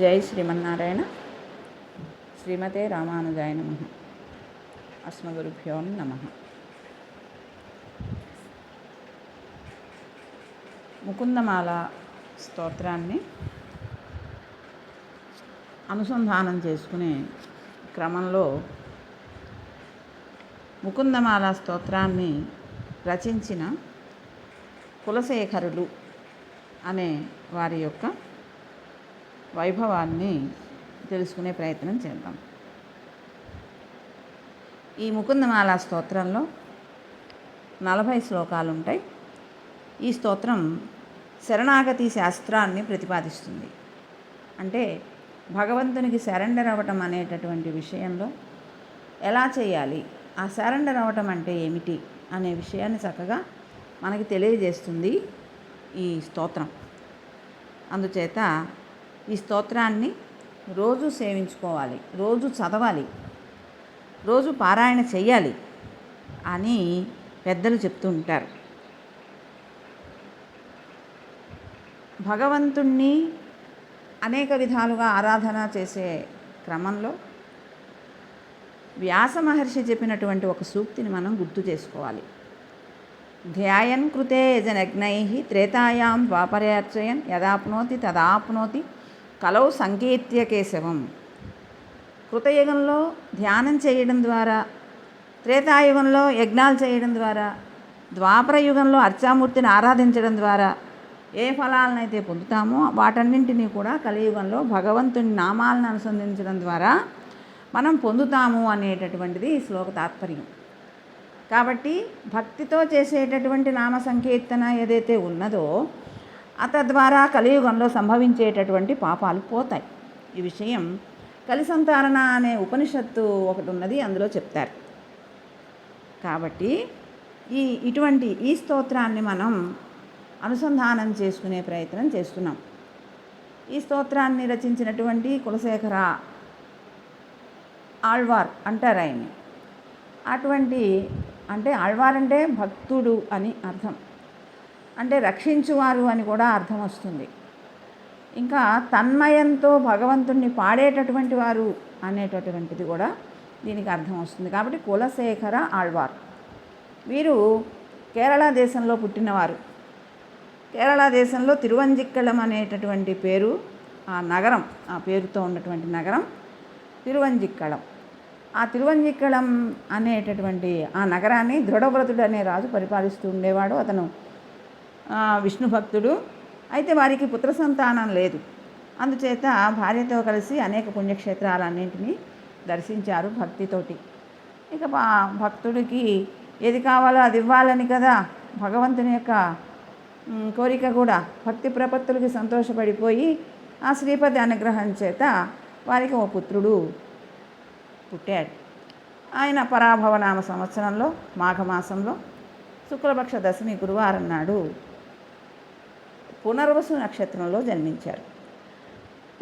జై శ్రీమన్నారాయణ. శ్రీమతే రామానుజాయ నమ అస్మగురుభ్యో నమ. ముకుందమాల స్తోత్రాన్ని అనుసంధానం చేసుకునే క్రమంలో ముకుందమాల స్తోత్రాన్ని రచించిన కులశేఖరులు అనే వారి యొక్క వైభవాన్ని తెలుసుకునే ప్రయత్నం చేద్దాం. ఈ ముకుందమాల స్తోత్రంలో నలభై శ్లోకాలు ఉంటాయి ఈ స్తోత్రం శరణాగతి శాస్త్రాన్ని ప్రతిపాదిస్తుంది. అంటే భగవంతునికి సరెండర్ అవ్వటం అనేటటువంటి విషయంలో ఎలా చేయాలి? ఆ సరెండర్ అవ్వటం అంటే ఏమిటి అనే విషయాన్ని చక్కగా మనకి తెలియజేస్తుంది ఈ స్తోత్రం. అందుచేత ఈ స్తోత్రాన్ని రోజు సేవించుకోవాలి రోజు చదవాలి రోజు పారాయణ చెయ్యాలి అని పెద్దలు చెప్తూ ఉంటారు. భగవంతుణ్ణి అనేక విధాలుగా ఆరాధన చేసే క్రమంలో వ్యాస మహర్షి చెప్పినటువంటి ఒక సూక్తిని మనం గుర్తు చేసుకోవాలి. ధ్యాయన్ కృతే జనగ్నై త్రేతాయాం ద్వాపరార్చయన్ యదాప్నోతి తదాప్నోతి కలవు సంకేత్య కేశవం. కృతయుగంలో ధ్యానం చేయడం ద్వారా త్రేతాయుగంలో యజ్ఞాలు చేయడం ద్వారా ద్వాపర యుగంలో అర్చామూర్తిని ఆరాధించడం ద్వారా ఏ ఫలాలనైతే పొందుతామో వాటన్నింటినీ కూడా కలియుగంలో భగవంతుని నామాలను అనుసంధించడం ద్వారా మనం పొందుతాము అనేటటువంటిది ఈ శ్లోక తాత్పర్యం. కాబట్టి భక్తితో చేసేటటువంటి నామ సంకీర్తన ఏదైతే ఉన్నదో తద్వారా కలియుగంలో సంభవించేటటువంటి పాపాలు పోతాయి. ఈ విషయం కలిసంతారణ అనే ఉపనిషత్తు ఒకటి ఉన్నది అందులో చెప్తారు. కాబట్టి ఈ ఇటువంటి ఈ స్తోత్రాన్ని మనం అనుసంధానం చేసుకునే ప్రయత్నం చేస్తున్నాం. ఈ స్తోత్రాన్ని రచించినటువంటి కులశేఖర ఆళ్వార్ అంటారు ఆయన్ని. అటువంటి అంటే ఆళ్వార్ అంటే భక్తుడు అని అర్థం. అంటే రక్షించువారు అని కూడా అర్థం వస్తుంది. ఇంకా తన్మయంతో భగవంతుణ్ణి పాడేటటువంటి వారు అనేటటువంటిది కూడా దీనికి అర్థం వస్తుంది. కాబట్టి కులశేఖర ఆళ్వార్. వీరు కేరళ దేశంలో పుట్టినవారు. కేరళ దేశంలో తిరువంజిక్కళం అనేటటువంటి పేరు ఆ నగరం ఆ పేరుతో ఉన్నటువంటి నగరం తిరువంజిక్కళం. ఆ తిరువంజిక్కళం అనేటటువంటి ఆ నగరాన్ని దృఢవ్రతుడు అనే రాజు పరిపాలిస్తూ ఉండేవాడు. అతను విష్ణు భక్తుడు. అయితే వారికి పుత్ర సంతానం లేదు. అందుచేత భార్యతో కలిసి అనేక పుణ్యక్షేత్రాలన్నింటినీ దర్శించారు భక్తితోటి. ఇక భక్తుడికి ఏది కావాలో అది ఇవ్వాలని కదా భగవంతుని యొక్క కోరిక కూడా భక్తి ప్రపత్తులకి సంతోషపడిపోయి ఆ శ్రీపతి అనుగ్రహం చేత వారికి ఓ పుత్రుడు పుట్టాడు. ఆయన పరాభవనామ సంవత్సరంలో మాఘమాసంలో శుక్లపక్ష దశమి గురువారం నాడు పునర్వసు నక్షత్రంలో జన్మించారు.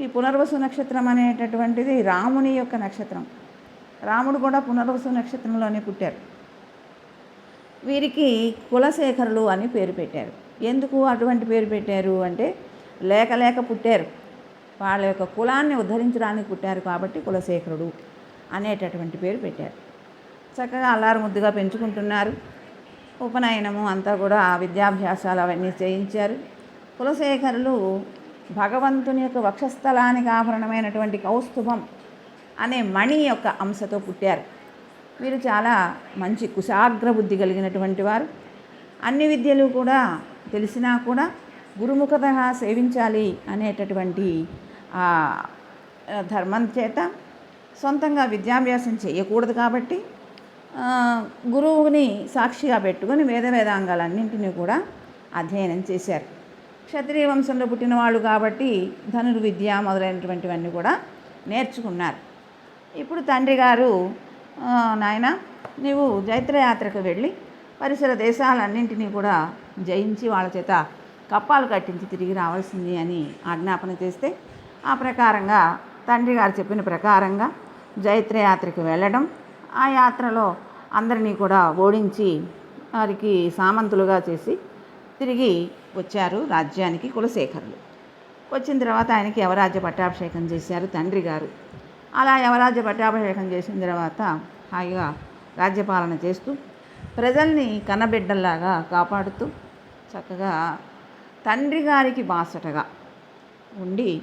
ఈ పునర్వసు నక్షత్రం అనేటటువంటిది రాముని యొక్క నక్షత్రం. రాముడు కూడా పునర్వసు నక్షత్రంలోనే పుట్టారు. వీరికి కులశేఖరులు అని పేరు పెట్టారు. ఎందుకు అటువంటి పేరు పెట్టారు అంటే లేక లేక పుట్టారు. వాళ్ళ యొక్క కులాన్ని ఉద్ధరించడానికి పుట్టారు కాబట్టి కులశేఖరుడు అనేటటువంటి పేరు పెట్టారు. చక్కగా అల్లారు ముద్దుగా పెంచుకుంటున్నారు. ఉపనయనము అంతా కూడా విద్యాభ్యాసాలు అవన్నీ చేయించారు. కులశేఖరులు భగవంతుని యొక్క వక్షస్థలానికి ఆభరణమైనటువంటి కౌస్తుభం అనే మణి యొక్క అంశతో పుట్టారు. వీరు చాలా మంచి కుశాగ్ర బుద్ధి కలిగినటువంటి వారు. అన్ని విద్యలు కూడా తెలిసినా కూడా గురుముఖత సేవించాలి అనేటటువంటి ధర్మం చేత సొంతంగా విద్యాభ్యాసం చేయకూడదు కాబట్టి గురువుని సాక్షిగా పెట్టుకొని వేద వేదాంగాలన్నింటినీ కూడా అధ్యయనం చేశారు. క్షత్రియ వంశంలో పుట్టిన వాళ్ళు కాబట్టి ధనుర్విద్య మొదలైనటువంటివన్నీ కూడా నేర్చుకున్నారు. ఇప్పుడు తండ్రి గారు నాయన నీవు జైత్రయాత్రకు వెళ్ళి పరిసర దేశాలన్నింటినీ కూడా జయించి వాళ్ళ చేత కప్పాలు కట్టించి తిరిగి రావాల్సింది అని ఆజ్ఞాపన చేస్తే ఆ ప్రకారంగా తండ్రి గారు చెప్పిన ప్రకారంగా జైత్రయాత్రకు వెళ్ళడం ఆ యాత్రలో అందరినీ కూడా ఓడించి వారికి సామంతులుగా చేసి తిరిగి వచ్చారు రాజ్యానికి కులశేఖరులు. వచ్చిన తర్వాత ఆయనకి యవరాజ్య పట్టాభిషేకం చేశారు తండ్రి గారు. అలా యవరాజ్య పట్టాభిషేకం చేసిన తర్వాత హాయిగా రాజ్యపాలన చేస్తూ ప్రజల్ని కన్నబిడ్డల్లాగా కాపాడుతూ చక్కగా తండ్రి గారికి బాసటగా ఉండి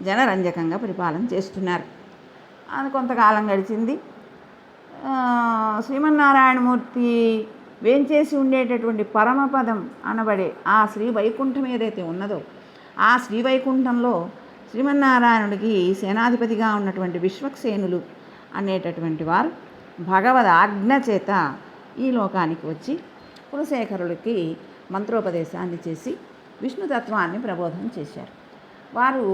జనరంజకంగా పరిపాలన చేస్తున్నారు. అని కొంతకాలం గడిచింది. శ్రీమన్నారాయణమూర్తి వేంచేసి ఉండేటటువంటి పరమపదం అనబడే ఆ శ్రీ వైకుంఠం ఏదైతే ఉన్నదో ఆ శ్రీ వైకుంఠంలో శ్రీమన్నారాయణుడికి సేనాధిపతిగా ఉన్నటువంటి విశ్వక్సేనులు అనేటటువంటి వారు భగవద్ ఆజ్ఞ చేత ఈ లోకానికి వచ్చి కులశేఖరుడికి మంత్రోపదేశాన్ని చేసి విష్ణుతత్వాన్ని ప్రబోధం చేశారు. వారు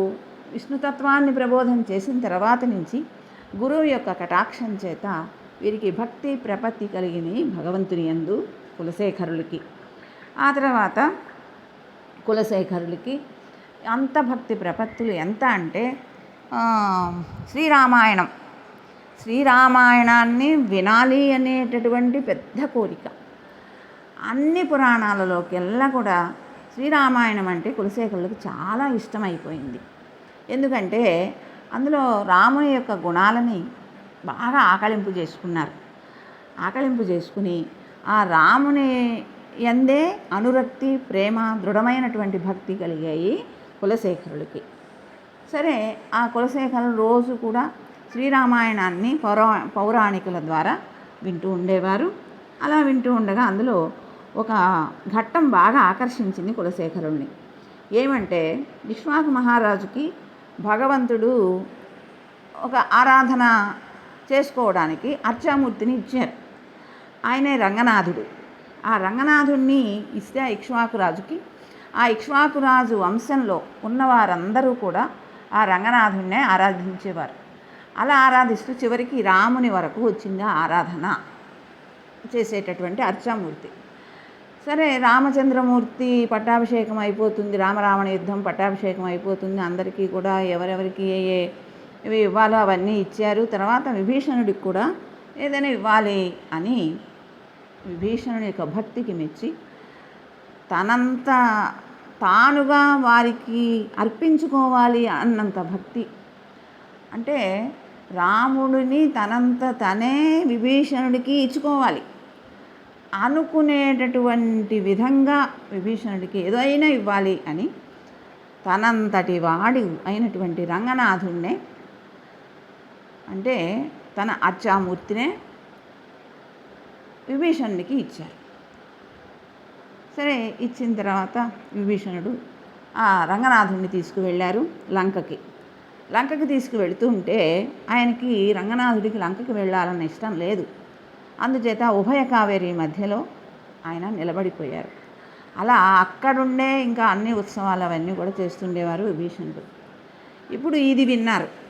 విష్ణుతత్వాన్ని ప్రబోధం చేసిన తర్వాత నుంచి గురువు యొక్క కటాక్షం చేత వీరికి భక్తి ప్రపత్తి కలిగిన భగవంతుని యందు కులశేఖరులకి. ఆ తర్వాత కులశేఖరులకి అంత భక్తి ప్రపత్తులు ఎంత అంటే శ్రీరామాయణం. శ్రీరామాయణాన్ని వినాలి అనేటటువంటి పెద్ద కోరిక. అన్ని పురాణాలలోకెల్లా కూడా శ్రీరామాయణం అంటే కులశేఖరులకు చాలా ఇష్టమైపోయింది. ఎందుకంటే అందులో రాముని యొక్క గుణాలని బాగా ఆకలింపు చేసుకున్నారు. ఆకలింపు చేసుకుని ఆ రాముని ఎందే అనురక్తి ప్రేమ దృఢమైనటువంటి భక్తి కలిగాయి కులశేఖరులకి. సరే ఆ కులశేఖరులు రోజు కూడా శ్రీరామాయణాన్ని పౌరా పౌరాణికుల ద్వారా వింటూ ఉండేవారు. అలా వింటూ ఉండగా అందులో ఒక ఘట్టం బాగా ఆకర్షించింది కులశేఖరుణ్ణి ఏమంటే విశ్వాకు మహారాజుకి భగవంతుడు ఒక ఆరాధన చేసుకోవడానికి అర్చామూర్తిని ఇచ్చారు. ఆయనే రంగనాథుడు. ఆ రంగనాథుణ్ణి ఇస్తే ఆ ఆ ఇక్ష్వాకురాజు వంశంలో ఉన్నవారందరూ కూడా ఆ రంగనాథుణ్ణే ఆరాధించేవారు. అలా ఆరాధిస్తూ చివరికి రాముని వరకు వచ్చింది ఆ ఆరాధన చేసేటటువంటి అర్చామూర్తి. సరే రామచంద్రమూర్తి పట్టాభిషేకం అయిపోతుంది రామరావణ యుద్ధం పట్టాభిషేకం అయిపోతుంది అందరికీ కూడా ఎవరెవరికి ఏ ఏ ఇవి ఇవ్వాలో అవన్నీ ఇచ్చారు. తర్వాత విభీషణుడికి కూడా ఏదైనా ఇవ్వాలి అని విభీషణుడి యొక్క భక్తికి మెచ్చి తనంత తానుగా వారికి అర్పించుకోవాలి అన్నంత భక్తి. అంటే రాముడిని తనంత తనే విభీషణుడికి ఇచ్చుకోవాలి. అనుకునేటటువంటి విధంగా విభీషణుడికి ఏదైనా ఇవ్వాలి అని తనంతటి వాడి అయినటువంటి రంగనాథుణ్ణే అంటే తన అర్చామూర్తినే విభీషణుడికి ఇచ్చారు. సరే ఇచ్చిన తర్వాత విభీషణుడు ఆ రంగనాథుడిని తీసుకువెళ్ళారు లంకకి. లంకకి తీసుకువెళ్తూ ఉంటే ఆయనకి రంగనాథుడికి లంకకి వెళ్ళాలన్న ఇష్టం లేదు. అందుచేత ఉభయ కావేరి మధ్యలో ఆయన నిలబడిపోయారు. అలా అక్కడుండే ఇంకా అన్ని ఉత్సవాలు అవన్నీ కూడా చేస్తుండేవారు విభీషణుడు. ఇప్పుడు ఇది విన్నారు.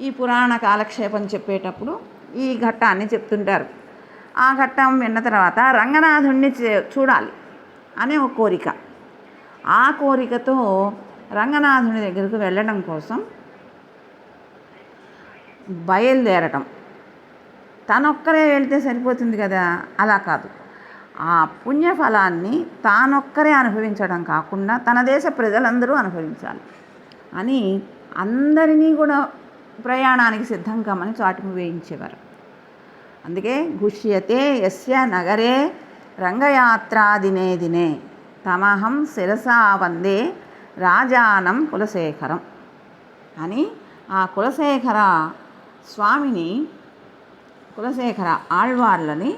ఈ పురాణ కాలక్షేపం చెప్పేటప్పుడు ఈ ఘట్టాన్ని చెప్తుంటారు. ఆ ఘట్టం విన్న తర్వాత రంగనాథుణ్ణి చే- చూడాలి అనే ఒక కోరిక. ఆ కోరికతో రంగనాథుని దగ్గరకు వెళ్ళడం కోసం బయలుదేరటం. తనొక్కరే వెళ్తే సరిపోతుంది కదా? అలా కాదు. ఆ పుణ్యఫలాన్ని తానొక్కరే అనుభవించడం కాకుండా తన దేశ ప్రజలందరూ అనుభవించాలి అని అందరినీ కూడా ప్రయాణానికి సిద్ధం కమ్మని చాటుము వేయించేవారు. అందుకే గుష్యతే యస్య నగరే రంగయాత్రా దినే దినే తమహం శిరసా వందే రాజానం కులశేఖరం అని ఆ కులశేఖర స్వామిని కులశేఖర ఆళ్వార్లని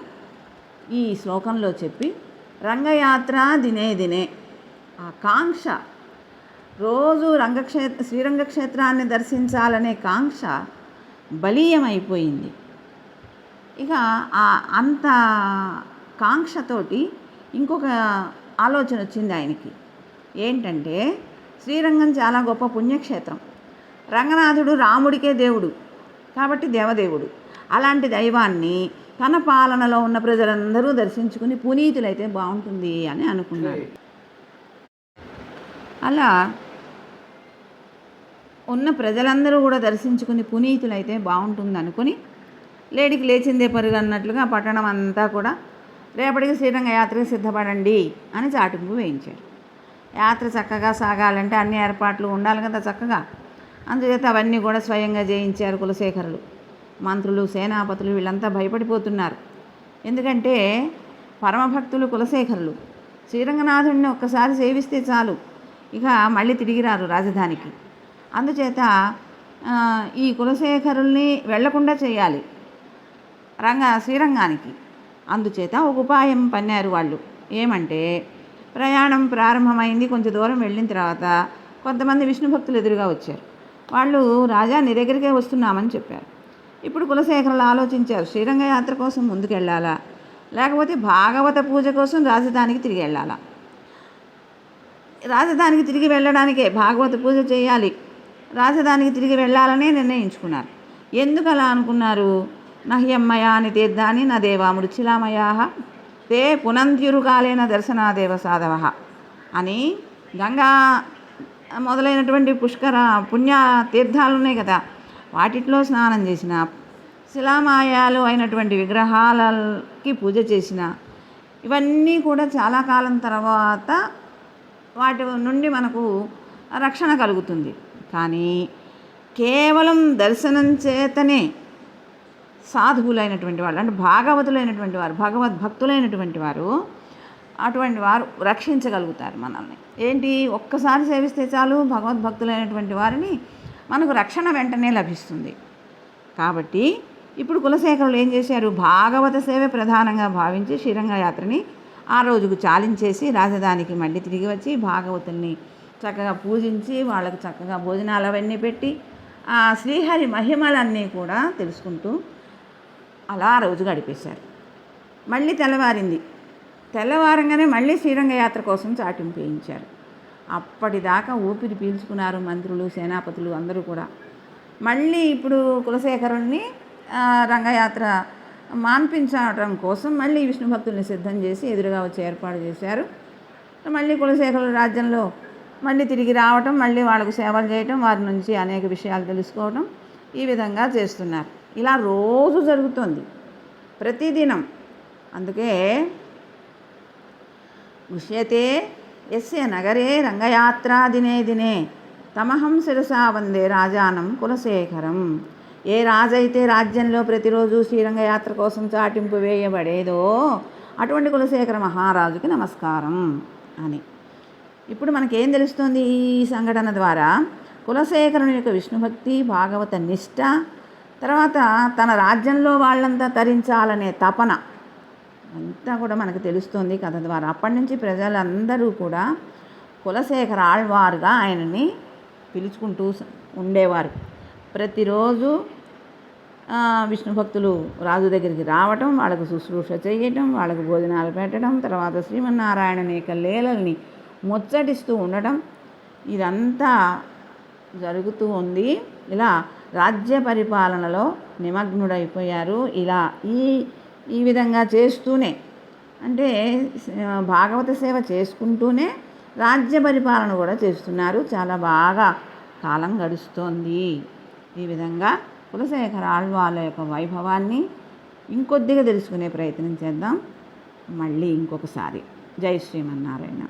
ఈ శ్లోకంలో చెప్పి రంగయాత్ర దినే దినే ఆ కాంక్ష రోజు రంగక్షేత్ర శ్రీరంగక్షేత్రాన్ని దర్శించాలనే కాంక్ష బలీయమైపోయింది. ఇక ఆ అంత కాంక్షతోటి ఇంకొక ఆలోచన వచ్చింది ఆయనకి. ఏంటంటే శ్రీరంగం చాలా గొప్ప పుణ్యక్షేత్రం. రంగనాథుడు రాముడికే దేవుడు కాబట్టి దేవదేవుడు. అలాంటి దైవాన్ని తన పాలనలో ఉన్న ప్రజలందరూ దర్శించుకుని పునీతులైతే బాగుంటుంది అని అనుకున్నాడు. అలా ఉన్న ప్రజలందరూ కూడా దర్శించుకుని పునీతులైతే బాగుంటుంది అనుకుని లేడికి లేచిందే పరుగు అన్నట్లుగా పట్టణం అంతా కూడా రేపటికి శ్రీరంగ యాత్రకు సిద్ధపడండి అని చాటింపు వేయించారు. యాత్ర చక్కగా సాగాలంటే అన్ని ఏర్పాట్లు ఉండాలి కదా చక్కగా. అందుచేత అవన్నీ కూడా స్వయంగా చేయించారు కులశేఖరులు. మంత్రులు సేనాపతులు వీళ్ళంతా భయపడిపోతున్నారు. ఎందుకంటే పరమభక్తులు కులశేఖరులు. శ్రీరంగనాథుడిని ఒక్కసారి సేవిస్తే చాలు. ఇక మళ్ళీ తిరిగి రారు రాజధానికి. అందుచేత ఈ కులశేఖరుల్ని వెళ్ళకుండా చేయాలి. రంగ శ్రీరంగానికి. అందుచేత ఒక ఉపాయం పన్నారు వాళ్ళు. ఏమంటే ప్రయాణం ప్రారంభమైంది కొంచెం దూరం వెళ్ళిన తర్వాత కొంతమంది విష్ణు భక్తులు ఎదురుగా వచ్చారు. వాళ్ళు రాజా నీ దగ్గరికే వస్తున్నామని చెప్పారు. ఇప్పుడు కులశేఖరులు ఆలోచించారు శ్రీరంగ యాత్ర కోసం ముందుకెళ్ళాలా? లేకపోతే భాగవత పూజ కోసం రాజధానికి తిరిగి వెళ్ళాలా? రాజధానికి తిరిగి వెళ్ళడానికే భాగవత పూజ చేయాలి. రాజధానికి తిరిగి వెళ్ళాలనే నిర్ణయించుకున్నారు. ఎందుకు అలా అనుకున్నారు నహ్యమ్మయాని తీర్థాన్ని నా దేవాముడు చిలామయా తే పునంత్యురుకాలేన దర్శనాదేవ సాధవ అని గంగా మొదలైనటువంటి పుష్కర పుణ్య తీర్థాలు ఉన్నాయి కదా వాటిట్లో స్నానం చేసిన శిలామాయాలు అయినటువంటి విగ్రహాలకి పూజ చేసిన ఇవన్నీ కూడా చాలా కాలం తర్వాత వాటి నుండి మనకు రక్షణ కలుగుతుంది. కానీ కేవలం దర్శనం చేతనే సాధువులైనటువంటి వాళ్ళు అంటే భాగవతులైనటువంటి వారు భగవద్భక్తులైనటువంటి వారు అటువంటి వారు రక్షించగలుగుతారు మనల్ని. ఏంటి? ఒక్కసారి సేవిస్తే చాలు భగవద్భక్తులైనటువంటి వారిని మనకు రక్షణ వెంటనే లభిస్తుంది. కాబట్టి ఇప్పుడు కులశేఖరులు ఏం చేశారు? భాగవత సేవే ప్రధానంగా భావించి శ్రీరంగ యాత్రని ఆ రోజుకు చాలించేసి రాజధానికి మళ్ళీ తిరిగి వచ్చి భాగవతుల్ని చక్కగా పూజించి వాళ్ళకు చక్కగా భోజనాలు అవన్నీ పెట్టి ఆ శ్రీహరి మహిమలన్నీ కూడా తెలుసుకుంటూ అలా రోజు గడిపేశారు. మళ్ళీ తెల్లవారింది. తెల్లవారంగానే మళ్ళీ శ్రీరంగ యాత్ర కోసం చాటింపు వేయించారు. అప్పటిదాకా ఊపిరి పీల్చుకున్నారు మంత్రులు సేనాపతులు అందరూ కూడా. మళ్ళీ ఇప్పుడు కులశేఖరుణ్ణి రంగయాత్ర మాన్పించడం కోసం మళ్ళీ విష్ణు భక్తుల్ని సిద్ధం చేసి ఎదురుగా వచ్చి ఏర్పాటు చేశారు. మళ్ళీ కులశేఖరు రాజ్యంలో మళ్ళీ తిరిగి రావటం మళ్ళీ వాళ్ళకు సేవలు చేయటం వారి నుంచి అనేక విషయాలు తెలుసుకోవటం ఈ విధంగా చేస్తున్నారు. ఇలా రోజు జరుగుతుంది. ప్రతిదినం. అందుకే ఉష్యతే ఎస్య నగరే రంగయాత్రా దినే దినే. తమహం శిరసా వందే రాజానం కులశేఖరం. ఏ రాజైతే రాజ్యంలో ప్రతిరోజు శ్రీరంగయాత్ర కోసం చాటింపు వేయబడేదో అటువంటి కులశేఖర మహారాజుకి నమస్కారం అని. ఇప్పుడు మనకేం తెలుస్తుంది ఈ సంఘటన ద్వారా? కులశేఖరుని యొక్క విష్ణుభక్తి భాగవత నిష్ట తర్వాత తన రాజ్యంలో వాళ్ళంతా తరించాలనే తపన అంతా కూడా మనకు తెలుస్తుంది కథ ద్వారా. అప్పటి నుంచి ప్రజలందరూ కూడా కులశేఖర ఆళ్వారుగా ఆయనని పిలుచుకుంటూ ఉండేవారు. ప్రతిరోజు విష్ణు భక్తులు రాజు దగ్గరికి రావటం వాళ్ళకు శుశ్రూష చేయటం వాళ్ళకు భోజనాలు పెట్టడం తర్వాత శ్రీమన్నారాయణ యొక్క లీలల్ని ముచ్చటిస్తూ ఉండటం ఇదంతా జరుగుతూ ఉంది. ఇలా రాజ్య పరిపాలనలో నిమగ్నుడైపోయారు. ఇలా ఈ ఈ విధంగా చేస్తూనే అంటే భాగవత సేవ చేసుకుంటూనే రాజ్య పరిపాలన కూడా చేస్తున్నారు. చాలా బాగా కాలం గడుస్తోంది. ఈ విధంగా కులశేఖర ఆళ్వాళ్ళ యొక్క వైభవాన్ని ఇంకొద్దిగా తెలుసుకునే ప్రయత్నం చేద్దాం. మళ్ళీ ఇంకొకసారి. జై శ్రీమన్నారాయణ.